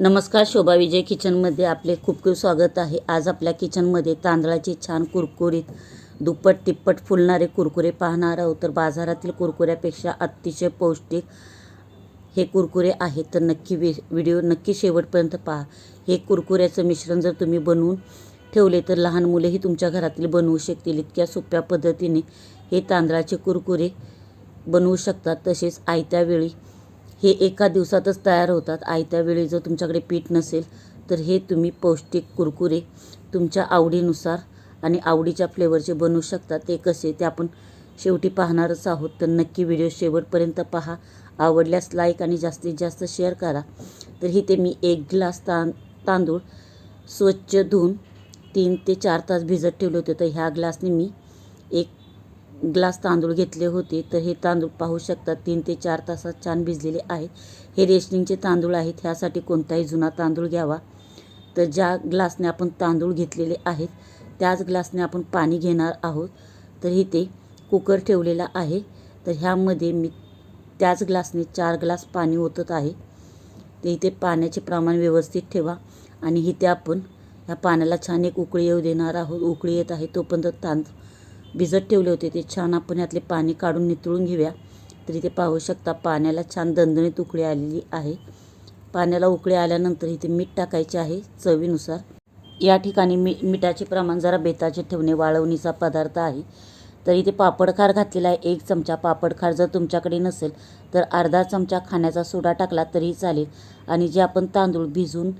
नमस्कार शोभा विजय किचनमध्ये आपले खूप खूप स्वागत आहे. आज आपल्या किचनमध्ये तांदळाची छान कुरकुरीत दुप्पट तिप्पट फुलणारे कुरकुरे पाहणार आहोत. तर बाजारातील कुरकुऱ्यापेक्षा अतिशय पौष्टिक हे कुरकुरे आहेत. तर नक्की वि व्हिडिओ नक्की शेवटपर्यंत पहा. हे कुरकुऱ्याचं मिश्रण जर तुम्ही बनवून ठेवले तर लहान मुलेही तुमच्या घरातील बनवू शकतील. इतक्या सोप्या पद्धतीने हे तांदळाचे कुरकुरे बनवू शकतात. तसेच आयत्या वेळी हे एका दिवसातच तयार होतात. आयत्या वेळी जर तुमच्याकडे पीठ नसेल तर हे तुम्ही पौष्टिक कुरकुरे तुमच्या आवडीनुसार आणि आवडीच्या फ्लेवरचे बनवू शकता. ते कसे ते आपण शेवटी पाहणारच आहोत. तर नक्की व्हिडिओ शेवटपर्यंत पहा. आवडल्यास लाईक आणि जास्तीत जास्त शेअर करा. तर इथे मी एक ग्लास तां तांदूळ स्वच्छ धुवून तीन ते चार तास भिजत ठेवले होते. तर ह्या ग्लासने मी एक ग्लास तांदूळ घेतले होते तर हे तांदूळ पाहू शकता तीन ते चार तासात छान भिजलेले आहेत हे रेशनिंगचे तांदूळ आहेत ह्यासाठी कोणताही जुना तांदूळ घ्यावा. तर ज्या ग्लासने आपण तांदूळ घेतलेले आहेत त्याच ग्लासने आपण पाणी घेणार आहोत. तर इथे कुकर ठेवलेला आहे. तर ह्यामध्ये मी त्याच ग्लासने चार ग्लास पाणी ओतत आहे. तर इथे पाण्याचे प्रमाण व्यवस्थित ठेवा आणि इथे आपण ह्या पाण्याला छान एक उकळी येऊ देणार आहोत. उकळी येत आहे तोपर्यंत तांदूळ भिजत ठेवले होते. ते छान आपण यातले पाणी काढून नितळून घेऊया. तर इथे पाहू शकता पाण्याला छान दणदणीत उकळी आलेली आहे. पाण्याला उकळी आल्यानंतर इथे मीठ टाकायचे आहे चवीनुसार. या ठिकाणी मी मिठाचे प्रमाण जरा बेताचे ठेवणे वाळवणीचा पदार्थ आहे. तर इथे पापडखार घातलेला आहे. एक चमचा पापडखार जर तुमच्याकडे नसेल तर अर्धा चमचा खाण्याचा सोडा टाकला तरीही चालेल. आणि जे आपण तांदूळ भिजून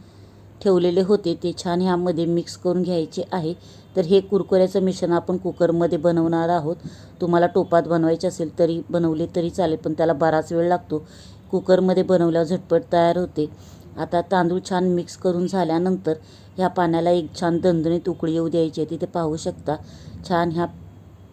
ठेवलेले होते ते छान ह्यामध्ये मिक्स करून घ्यायचे आहे. तर हे कुरकुऱ्याचं मिश्रण आपण कुकरमध्ये बनवणार आहोत. तुम्हाला टोपात बनवायचे असेल तरी बनवले तरी चालेल पण त्याला बराच वेळ लागतो. कुकरमध्ये बनवल्यावर झटपट तयार होते. आता तांदूळ छान मिक्स करून झाल्यानंतर ह्या पाण्याला एक छान दणदणीत उकळी येऊ द्यायची आहे. तिथे पाहू शकता छान ह्या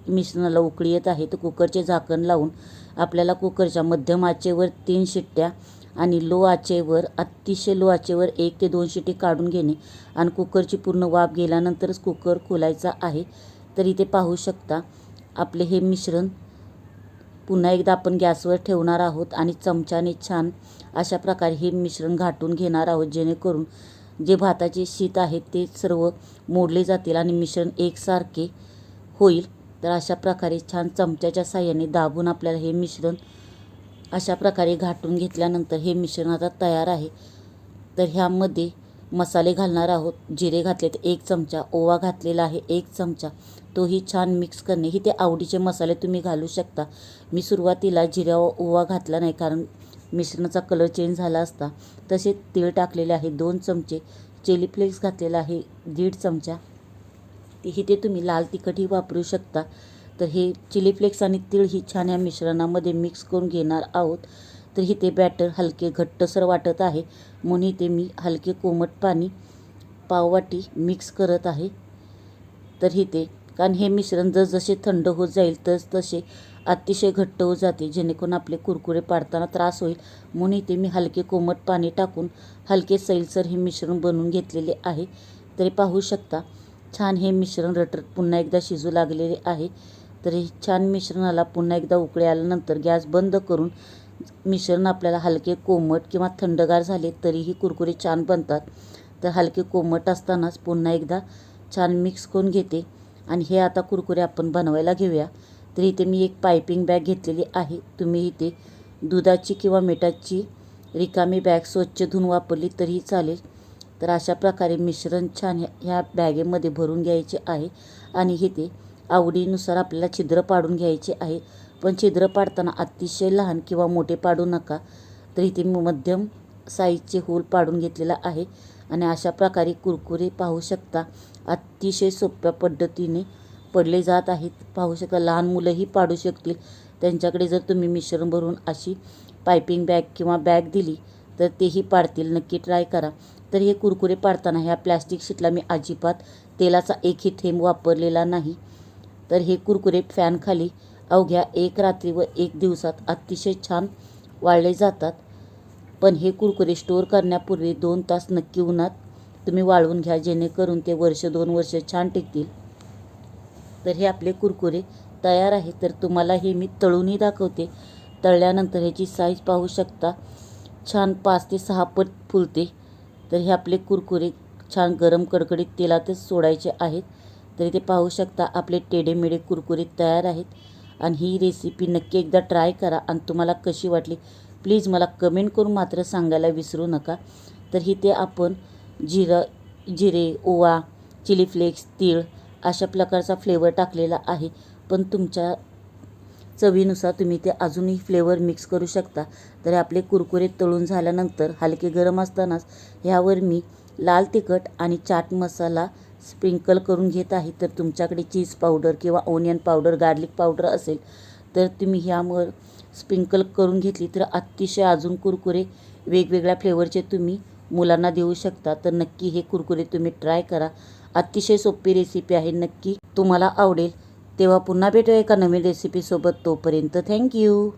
मिश्रणाला उकळी येत आहे. तर कुकरचे झाकण लावून आपल्याला कुकरच्या मध्यम आचेवर तीन शिट्ट्या आणि लो आचेवर अतिशय लो आचेवर एक ते दोन शिटी काढून घेणे आणि कुकरची पूर्ण वाफ गेल्यानंतरच कुकर खोलायचा आहे. तर इथे पाहू शकता आपले हे मिश्रण पुन्हा एकदा आपण गॅसवर ठेवणार आहोत आणि चमच्याने छान अशा प्रकारे हे मिश्रण घाटून घेणार आहोत जेणेकरून जे भाताचे शीत आहेत ते सर्व मोडले जातील आणि मिश्रण एकसारखे होईल. तर अशा प्रकारे छान चमच्याच्या साह्याने दाबून आपल्याला हे मिश्रण अशा प्रकारे घाटून घेतल्यानंतर हे मिश्रण आता तयार आहे. तर ह्यामध्ये मसाले घालणार आहोत. जिरे घातले तर एक चमचा ओवा घातलेला आहे एक चमचा. तोही छान मिक्स करणे. ही ते आवडीचे मसाले तुम्ही घालू शकता. मी सुरुवातीला जिऱ्या ओवा घातला नाही कारण मिश्रणाचा कलर चेंज झाला असता. तसे तीळ टाकलेले आहे दोन चमचे. चिली फ्लेक्स घातलेला आहे दीड चमचा. ही ते तुम्ही लाल तिखटही वापरू शकता. तर हे चिली फ्लेक्स आणि तीळ ही छान या मिश्रणामध्ये मिक्स करून घेणार आहोत. तर इथे बॅटर हलके घट्टसर वाटत आहे. म्हणून इथे मी हलके कोमट पाणी पाववाटी मिक्स करत आहे. तर इथे कारण हे मिश्रण जसजसे थंड होत जाईल तस तसे अतिशय घट्ट होत जाते जेणेकरून आपले कुरकुरे पाडताना त्रास होईल. म्हणून इथे मी हलके कोमट पाणी टाकून हलके सैलसर हे मिश्रण बनवून घेतलेले आहे. तरी पाहू शकता छान हे मिश्रण रटर पुन्हा एकदा शिजू लागलेले आहे. तरी छान मिश्रणाला पुन्हा एकदा उकळी आल्यानंतर गॅस बंद करून मिश्रण आपल्याला हलके कोमट किंवा थंडगार झाले तरीही कुरकुरे छान बनतात. तर हलके कोमट असतानाच पुन्हा एकदा छान मिक्स करून घेते. आणि हे आता कुरकुरे आपण बनवायला घेऊया. तर इथे मी एक पायपिंग बॅग घेतलेली आहे. तुम्ही इथे दुधाची किंवा मिठाची रिकामी बॅग स्वच्छ धुवून वापरली तरीही चालेल. तर अशा प्रकारे मिश्रण छान ह्या बॅगेमध्ये भरून घ्यायचे आहे. आणि इथे आवडीनुसार आपल्याला छिद्र पाडून घ्यायचे आहे. पण छिद्र पाडताना अतिशय लहान किंवा मोठे पाडू नका. तर इथे मी मध्यम साईजचे होल पाडून घेतलेला आहे. आणि अशा प्रकारे कुरकुरे पाहू शकता. अतिशय सोप्या पद्धतीने पडले जात आहेत. पाहू शकता लहान मुलंही पाडू शकतील. त्यांच्याकडे जर तुम्ही मिश्रण भरून अशी पायपिंग बॅग किंवा बॅग दिली तर तेही पाडतील. नक्की ट्राय करा. तर हे कुरकुरे पाडताना ह्या प्लॅस्टिक शीटला मी अजिबात तेलाचा एकही थेंब वापरलेला नाही. तर हे कुरकुरे फॅनखाली अवघ्या एक रात्री व एक दिवसात अतिशय छान वाळले जातात. पण हे कुरकुरे स्टोअर करण्यापूर्वी दोन तास नक्की उन्हात तुम्ही वाळवून घ्या जेणेकरून ते वर्ष दोन वर्ष छान टिकतील. तर हे आपले कुरकुरे तयार आहे. तर तुम्हाला हे मी तळूनही दाखवते. तळल्यानंतर ह्याची साईज पाहू शकता. छान पाच ते सहा पट फुलते. तर हे आपले कुरकुरे छान गरम कडकडीत तेलातच सोडायचे आहेत. तर इथे पाहू शकता आपले टेढेमेढे कुरकुरे तयार आहेत. आणि ही रेसिपी नक्की एकदा ट्राय करा आणि तुम्हाला कशी वाटली प्लीज मला कमेंट करून मात्र सांगायला विसरू नका. तर इथे आपण जिरं जिरे ओवा चिली फ्लेक्स तीळ अशा प्रकारचा फ्लेवर टाकलेला आहे. पण तुमच्या चवीनुसार तुम्ही ते अजूनही फ्लेवर मिक्स करू शकता. तर आपले कुरकुरे तळून झाल्यानंतर हलके गरम असतानाच ह्यावर मी लाल तिखट आणि चाट मसाला स्प्रिंकल करून घेत आहे तर तुमच्याकडे चीज पावडर किंवा ओनियन पावडर गार्लिक पावडर असेल तर तुम्ही ह्यावर स्प्रिंकल करून घेतली तर अतिशय अजून कुरकुरे वेगवेगळ्या फ्लेवरचे तुम्ही मुलांना देऊ शकता. तर नक्की हे कुरकुरे तुम्ही ट्राय करा. अतिशय सोपी रेसिपी आहे नक्की तुम्हाला आवडेल. तेव्हा पुन्हा भेटूया एका नवीन रेसिपीसोबत तोपर्यंत थँक्यू